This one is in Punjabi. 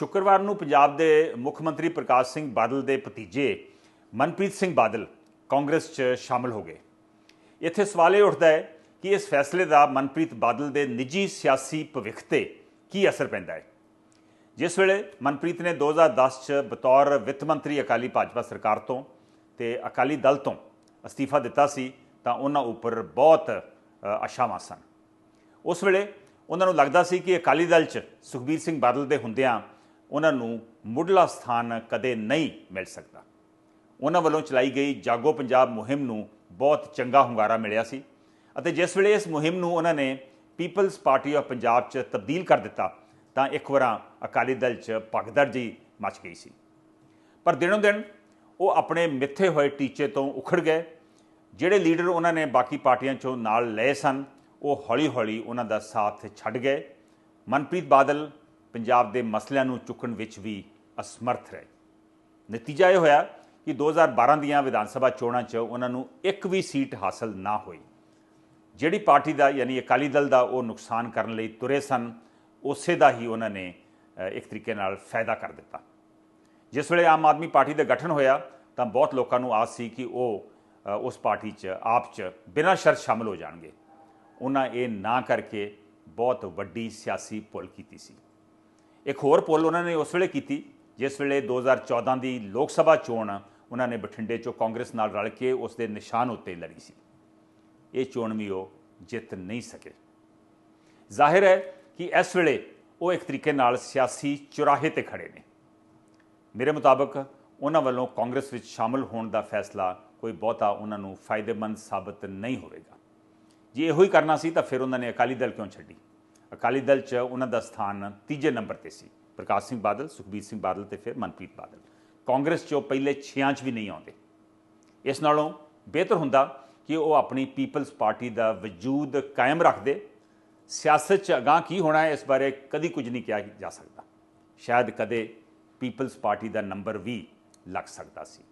ਸ਼ੁੱਕਰਵਾਰ ਨੂੰ ਪੰਜਾਬ ਦੇ ਮੁੱਖ ਮੰਤਰੀ ਪ੍ਰਕਾਸ਼ ਸਿੰਘ ਬਾਦਲ ਦੇ ਭਤੀਜੇ ਮਨਪ੍ਰੀਤ ਸਿੰਘ ਬਾਦਲ ਕਾਂਗਰਸ 'ਚ ਸ਼ਾਮਲ ਹੋ ਗਏ। ਇੱਥੇ ਸਵਾਲ ਇਹ ਉੱਠਦਾ ਹੈ ਕਿ ਇਸ ਫੈਸਲੇ ਦਾ ਮਨਪ੍ਰੀਤ ਬਾਦਲ ਦੇ ਨਿੱਜੀ ਸਿਆਸੀ ਭਵਿੱਖ ਤੇ ਕੀ ਅਸਰ ਪੈਂਦਾ ਹੈ? ਜਿਸ ਵੇਲੇ ਮਨਪ੍ਰੀਤ ਨੇ 2010 ਚ ਬਤੌਰ ਵਿੱਤ ਮੰਤਰੀ ਅਕਾਲੀ ਭਾਜਪਾ ਸਰਕਾਰ ਤੋਂ ਤੇ ਅਕਾਲੀ ਦਲ ਤੋਂ ਅਸਤੀਫਾ ਦਿੱਤਾ ਸੀ, ਤਾਂ ਉਹਨਾਂ ਉੱਪਰ ਬਹੁਤ ਆਸ਼ਾਵਾਂ ਸਨ। ਉਸ ਵੇਲੇ ਉਹਨਾਂ ਨੂੰ ਲੱਗਦਾ ਸੀ ਕਿ ਅਕਾਲੀ ਦਲ 'ਚ ਸੁਖਬੀਰ ਸਿੰਘ ਬਾਦਲ ਦੇ ਹੁੰਦਿਆਂ ਉਹਨਾਂ ਨੂੰ ਮੁੱਢਲਾ ਸਥਾਨ ਕਦੇ ਨਹੀਂ ਮਿਲ ਸਕਦਾ। ਉਹਨਾਂ ਵੱਲੋਂ ਚਲਾਈ ਗਈ ਜਾਗੋ ਪੰਜਾਬ ਮੁਹਿੰਮ ਨੂੰ ਬਹੁਤ ਚੰਗਾ ਹੁੰਗਾਰਾ ਮਿਲਿਆ ਸੀ ਅਤੇ ਜਿਸ ਵੇਲੇ ਇਸ ਮੁਹਿੰਮ ਨੂੰ ਉਹਨਾਂ ਨੇ ਪੀਪਲਜ਼ ਪਾਰਟੀ ਆਫ ਪੰਜਾਬ 'ਚ ਤਬਦੀਲ ਕਰ ਦਿੱਤਾ, ਤਾਂ ਇੱਕ ਵਾਰਾਂ ਅਕਾਲੀ ਦਲ 'ਚ ਭਗਦੜ ਜੀ ਮਚ ਗਈ ਸੀ। ਪਰ ਦਿਨੋਂ ਦਿਨ ਉਹ ਆਪਣੇ ਮਿੱਥੇ ਹੋਏ ਟੀਚੇ ਤੋਂ ਉਖੜ ਗਏ। ਜਿਹੜੇ ਲੀਡਰ ਉਹਨਾਂ ਨੇ ਬਾਕੀ ਪਾਰਟੀਆਂ 'ਚੋਂ ਨਾਲ ਲਏ ਸਨ, ਉਹ ਹੌਲੀ-ਹੌਲੀ ਉਹਨਾਂ ਦਾ ਸਾਥ ਛੱਡ ਗਏ। ਮਨਪ੍ਰੀਤ ਬਾਦਲ ਪੰਜਾਬ ਦੇ ਮਸਲਿਆਂ ਨੂੰ ਚੁੱਕਣ ਵਿੱਚ ਵੀ ਅਸਮਰਥ ਰਹੇ। ਨਤੀਜਾ ਇਹ ਹੋਇਆ ਕਿ 2012 ਦੀਆਂ ਵਿਧਾਨ ਸਭਾ ਚੋਣਾਂ 'ਚ ਉਹਨਾਂ ਨੂੰ ਇੱਕ ਵੀ ਸੀਟ ਹਾਸਲ ਨਾ ਹੋਈ। ਜਿਹੜੀ ਪਾਰਟੀ ਦਾ ਯਾਨੀ ਅਕਾਲੀ ਦਲ ਦਾ ਉਹ ਨੁਕਸਾਨ ਕਰਨ ਲਈ ਤੁਰੇ ਸਨ, ਉਸੇ ਦਾ ਹੀ ਉਹਨਾਂ ਨੇ ਇੱਕ ਤਰੀਕੇ ਨਾਲ ਫਾਇਦਾ ਕਰ ਦਿੱਤਾ। ਜਿਸ ਵੇਲੇ ਆਮ ਆਦਮੀ ਪਾਰਟੀ ਦਾ ਗਠਨ ਹੋਇਆ ਤਾਂ ਬਹੁਤ ਲੋਕਾਂ ਨੂੰ ਆਸ ਸੀ ਕਿ ਉਹ ਉਸ ਪਾਰਟੀ 'ਚ, ਆਪ 'ਚ ਬਿਨਾਂ ਸ਼ਰਤ ਸ਼ਾਮਲ ਹੋ ਜਾਣਗੇ। ਉਹਨਾਂ ਇਹ ਨਾ ਕਰਕੇ ਬਹੁਤ ਵੱਡੀ ਸਿਆਸੀ ਭੁੱਲ ਕੀਤੀ ਸੀ। ਇੱਕ ਹੋਰ ਪੁੱਲ ਉਹਨਾਂ ਨੇ ਉਸ ਵੇਲੇ ਕੀਤੀ, ਜਿਸ ਵੇਲੇ 2014 ਦੀ ਲੋਕ ਸਭਾ ਚੋਣ ਉਹਨਾਂ ਨੇ ਬਠਿੰਡੇ 'ਚੋਂ ਕਾਂਗਰਸ ਨਾਲ ਰਲ ਕੇ ਉਸ ਦੇ ਨਿਸ਼ਾਨ ਉੱਤੇ ਲੜੀ ਸੀ। ਇਹ ਚੋਣ ਵੀ ਉਹ ਜਿੱਤ ਨਹੀਂ ਸਕੇ। ਜ਼ਾਹਿਰ ਹੈ ਕਿ ਇਸ ਵੇਲੇ ਉਹ ਇੱਕ ਤਰੀਕੇ ਨਾਲ ਸਿਆਸੀ ਚੁਰਾਹੇ ਤੇ ਖੜੇ ਨੇ। ਮੇਰੇ ਮੁਤਾਬਕ ਉਹਨਾਂ ਵੱਲੋਂ ਕਾਂਗਰਸ ਵਿੱਚ ਸ਼ਾਮਲ ਹੋਣ ਦਾ ਫੈਸਲਾ ਕੋਈ ਬਹੁਤਾ ਉਹਨਾਂ ਨੂੰ ਫਾਇਦੇਮੰਦ ਸਾਬਤ ਨਹੀਂ ਹੋਵੇਗਾ। ਜੇ ਇਹੋ ਹੀ ਕਰਨਾ ਸੀ ਤਾਂ ਫਿਰ ਉਹਨਾਂ ਨੇ ਅਕਾਲੀ ਦਲ ਕਿਉਂ ਛੱਡੀ? ਅਕਾਲੀ ਦਲ 'ਚ ਉਹਨਾਂ ਦਾ ਸਥਾਨ ਤੀਜੇ ਨੰਬਰ ਤੇ ਸੀ। ਪ੍ਰਕਾਸ਼ ਸਿੰਘ ਬਾਦਲ, ਸੁਖਬੀਰ ਸਿੰਘ ਬਾਦਲ ਤੇ ਫਿਰ ਮਨਪ੍ਰੀਤ ਬਾਦਲ। ਕਾਂਗਰਸ 'ਚ ਉਹ ਪਹਿਲੇ 6ਾਂ 'ਚ ਵੀ ਨਹੀਂ ਆਉਂਦੇ। ਇਸ ਨਾਲੋਂ ਬਿਹਤਰ ਹੁੰਦਾ ਕਿ ਉਹ ਆਪਣੀ ਪੀਪਲਸ ਪਾਰਟੀ ਦਾ ਵਜੂਦ ਕਾਇਮ ਰੱਖਦੇ। ਸਿਆਸਤ 'ਚ ਅਗਾਂਹ ਕੀ ਹੋਣਾ ਹੈ ਇਸ ਬਾਰੇ ਕਦੀ ਕੁਝ ਨਹੀਂ ਕਿਹਾ ਜਾ ਸਕਦਾ। ਸ਼ਾਇਦ ਕਦੇ ਪੀਪਲਸ ਪਾਰਟੀ ਦਾ ਨੰਬਰ ਵੀ ਲੱਗ ਸਕਦਾ ਸੀ।